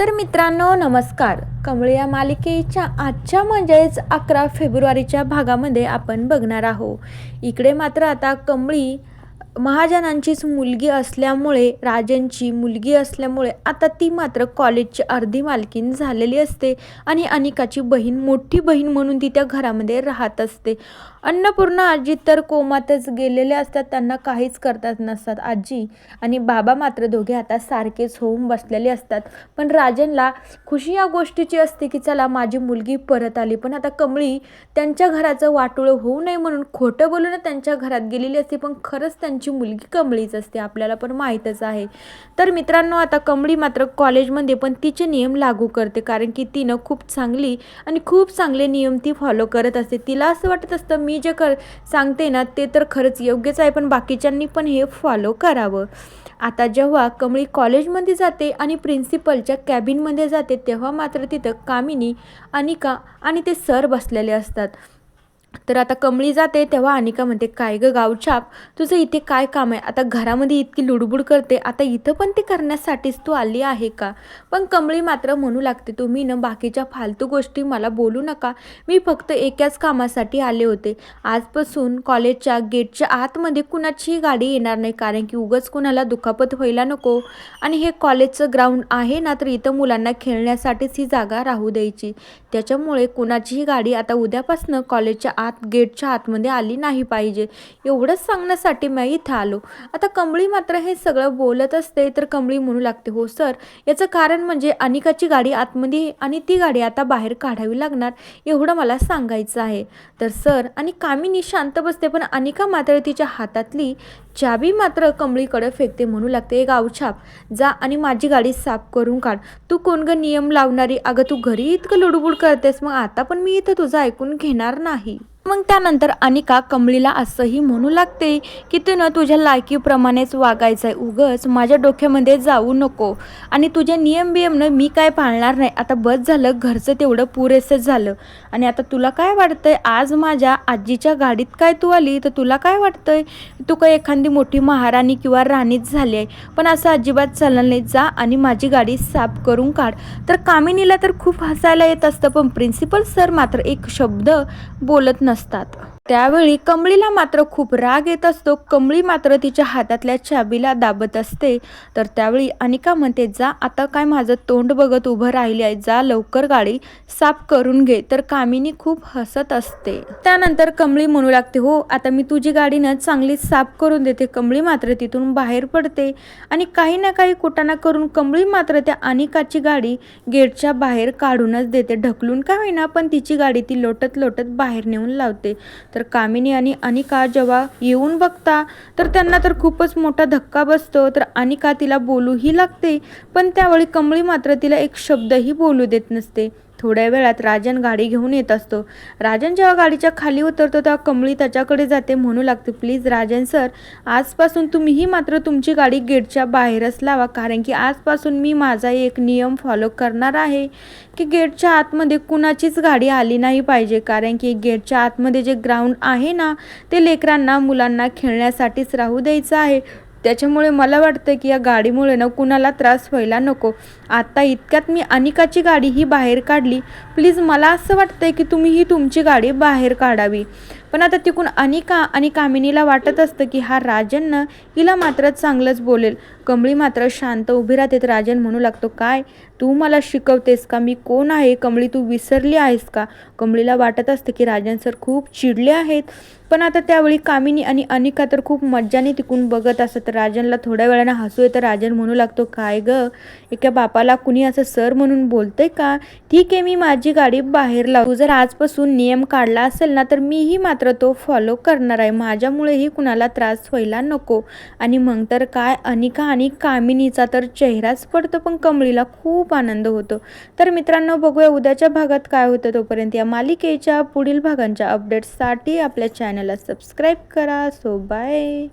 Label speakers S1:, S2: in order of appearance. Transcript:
S1: तर मित्रांनो नमस्कार. कमळ या मालिकेच्या आजच्या म्हणजेच अकरा फेब्रुवारीच्या भागामध्ये आपण बघणार आहोत. इकडे मात्र आता कमळी महाजनांचीच मुलगी असल्यामुळे राजांची मुलगी असल्यामुळे आता ती मात्र कॉलेजची अर्धी मालकीन झालेली असते आणि अनिकाची बहीण मोठी बहीण म्हणून ती त्या घरामध्ये राहत असते. अन्नपूर्णा आजी तर कोमातच गेलेले असतात त्यांना काहीच करतात नसतात आजी. आणि बाबा मात्र दोघे आता सारखेच होऊन बसलेले असतात. पण राजनला खुशी या गोष्टीची असते की चला माझी मुलगी परत आली. पण आता कमळी त्यांच्या घराचं वाटोळं होऊ नये म्हणून खोटं बोलून त्यांच्या घरात गेलेली असते. पण खरंच त्यांची मुलगी कमळीच असते आपल्याला पण माहीतच आहे. तर मित्रांनो आता कमळी मात्र कॉलेजमध्ये पण तिचे नियम लागू करते कारण की तिनं खूप चांगली आणि खूप चांगले नियम ती फॉलो करत असते. तिला असं वाटत असतं मी जे कर सांगते ना ते तर खरंच योग्यच आहे पण बाकीच्यांनी पण हे फॉलो करावं. आता जेव्हा कमळी कॉलेजमध्ये जाते आणि प्रिन्सिपलच्या कॅबिनमध्ये जाते तेव्हा मात्र तिथं कामिनी अनिका आणि ते सर बसलेले असतात. तर आता कमळी जाते तेव्हा अनिका म्हणते काय गं गावछाप तुझं इथे काय काम आहे? आता घरामध्ये इतकी लुडबुड करते आता इथं पण ते करण्यासाठीच तू आली आहे का? पण कमळी मात्र म्हणू लागते तुम्ही न बाकीच्या फालतू गोष्टी मला बोलू नका. मी फक्त एकाच कामासाठी आले होते. आजपासून कॉलेजच्या गेटच्या आतमध्ये कुणाचीही गाडी येणार नाही कारण की उगच कुणाला दुखापत व्हायला नको. आणि हे कॉलेजचं ग्राउंड आहे ना तर इथं मुलांना खेळण्यासाठीच ही जागा राहू द्यायची. त्याच्यामुळे कुणाचीही गाडी आता उद्यापासनं कॉलेजच्या आत गेटच्या आतमध्ये आली नाही पाहिजे. एवढंच सांगण्यासाठी मी इथं आलो. आता कमळी मात्र हे सगळं बोलत असते तर कमळी म्हणू लागते हो सर. याचं कारण म्हणजे अनिकाची गाडी आतमध्ये आणि ती गाडी आता बाहेर काढावी लागणार एवढं मला सांगायचं आहे. तर सर आणि कामिनी शांत बसते पण अनिका मात्र तिच्या हातातली चाबी मात्र कमळीकडे फेकते म्हणू लागते. एक गावछाप जा आणि माझी गाडी साफ करून काढ. तू कोण ग नियम लावणारी? अगं तू घरी इतकं लुडबुड करतेस. मग आता पण मी इथं तुझं ऐकून घेणार नाही. मग त्यानंतर अनिका कमळीला असंही म्हणू लागते की तू तुझ्या लायकीप्रमाणेच वागायचं आहे उगच. माझ्या डोक्यामध्ये जाऊ नको. आणि तुझे नियम बियमनं मी काय पाळणार नाही. आता बस झालं. घरचं तेवढं पुरेसं झालं. आणि आता तुला काय वाटतंय? आज माझ्या आजीच्या गाडीत काय तू आली? तर तुला काय वाटतंय? तू काय एखादी मोठी महाराणी किंवा राणीच झाली आहे. पण असं अजिबात चालणार नाही. जा आणि माझी गाडी साफ करून काढ. तर कामिनीला तर खूप हसायला येत असतं. पण प्रिन्सिपल सर मात्र एक शब्द बोलत नसतात. त्यावेळी कमळीला मात्र खूप राग येत असतो. कमळी मात्र तिच्या हातातल्या चाबीला दाबत असते. तर त्यावेळी अनिका म्हणते जा आता काय माझं तोंड बघत उभं राहिले आहे. जा लवकर गाडी साफ करून घे. तर कामिनी खूप हसत असते. त्यानंतर कमळी म्हणू लागते हो आता मी तुझी गाडी ना चांगली साफ करून देते. कमळी मात्र तिथून बाहेर पडते. आणि काही ना काही कुटाणा करून कमळी मात्र त्या अनिकाची गाडी गेटच्या बाहेर काढूनच देते. ढकलून का होईना पण तिची गाडी ती लोटत लोटत बाहेर नेऊन लावते. तर तर कामिनी आणि अनिका जेव्हा येऊन बघता तर त्यांना तर खूपच मोठा धक्का बसतो. तर अनिका तिला बोलूही लागते पण त्यावेळी कमळी मात्र तिला एक शब्दही बोलू देत नसते. थोड्या वेळात राजन गाडी घेऊन येत असतो. राजन जेव्हा गाडीच्या खाली उतरतो तेव्हा कमळी त्याच्याकडे जाते. म्हणू लागते प्लीज राजन सर आजपासून तुम्हीही मात्र तुमची गाडी गेटच्या बाहेरच लावा. कारण की आजपासून मी माझा एक नियम फॉलो करणार आहे की गेटच्या आतमध्ये कुणाचीच गाडी आली नाही पाहिजे. कारण की गेटच्या आतमध्ये जे ग्राउंड आहे ना ते लेकरांना मुलांना खेळण्यासाठीच राहू द्यायचं आहे. त्याच्यामुळे मला वाटतं की या गाडीमुळे ना कुणाला त्रास व्हायला नको. आत्ता इतक्यात मी अनिकाची गाडी ही बाहेर काढली. प्लीज मला असं वाटतंय की तुम्ही ही तुमची गाडी बाहेर काढावी. पण आता तिकून अनिका आणि कामिनीला वाटत असतं की हा राजन हिला मात्र चांगलंच बोलेल. कमळी मात्र शांत उभी राहते. तर राजन म्हणू लागतो काय? तू मला शिकवतेस का? मी कोण आहे? कमळी तू विसरली आहेस का? कमळीला वाटत असतं की राजन सर खूप चिडले आहेत. पण आता त्यावेळी कामिनी आणि अनिका तर खूप मज्जाने तिकून बघत असत तर राजनला थोड्या वेळानं हसू येतं. राजन म्हणू लागतो काय ग? एका बापाला कुणी असं सर म्हणून बोलते का? ठीक आहे मी माझी गाडी बाहेर लावू. जर आजपासून नियम काढला असेल ना तर मीही मात्र तो फॉलो करणार आहे. माझ्यामुळेही कुणाला त्रास व्हायला नको. आणि मग तर काय? अनिका आणि कामिनीचा तर चेहराच पडतो पण कमळीला खूप आनंद होतो. तर मित्रांनो बघूया उद्याच्या भागात काय होतं तोपर्यंत. या मालिकेच्या पुढील भागांच्या अपडेट्ससाठी आपल्या चॅनलला सबस्क्राईब करा. So bye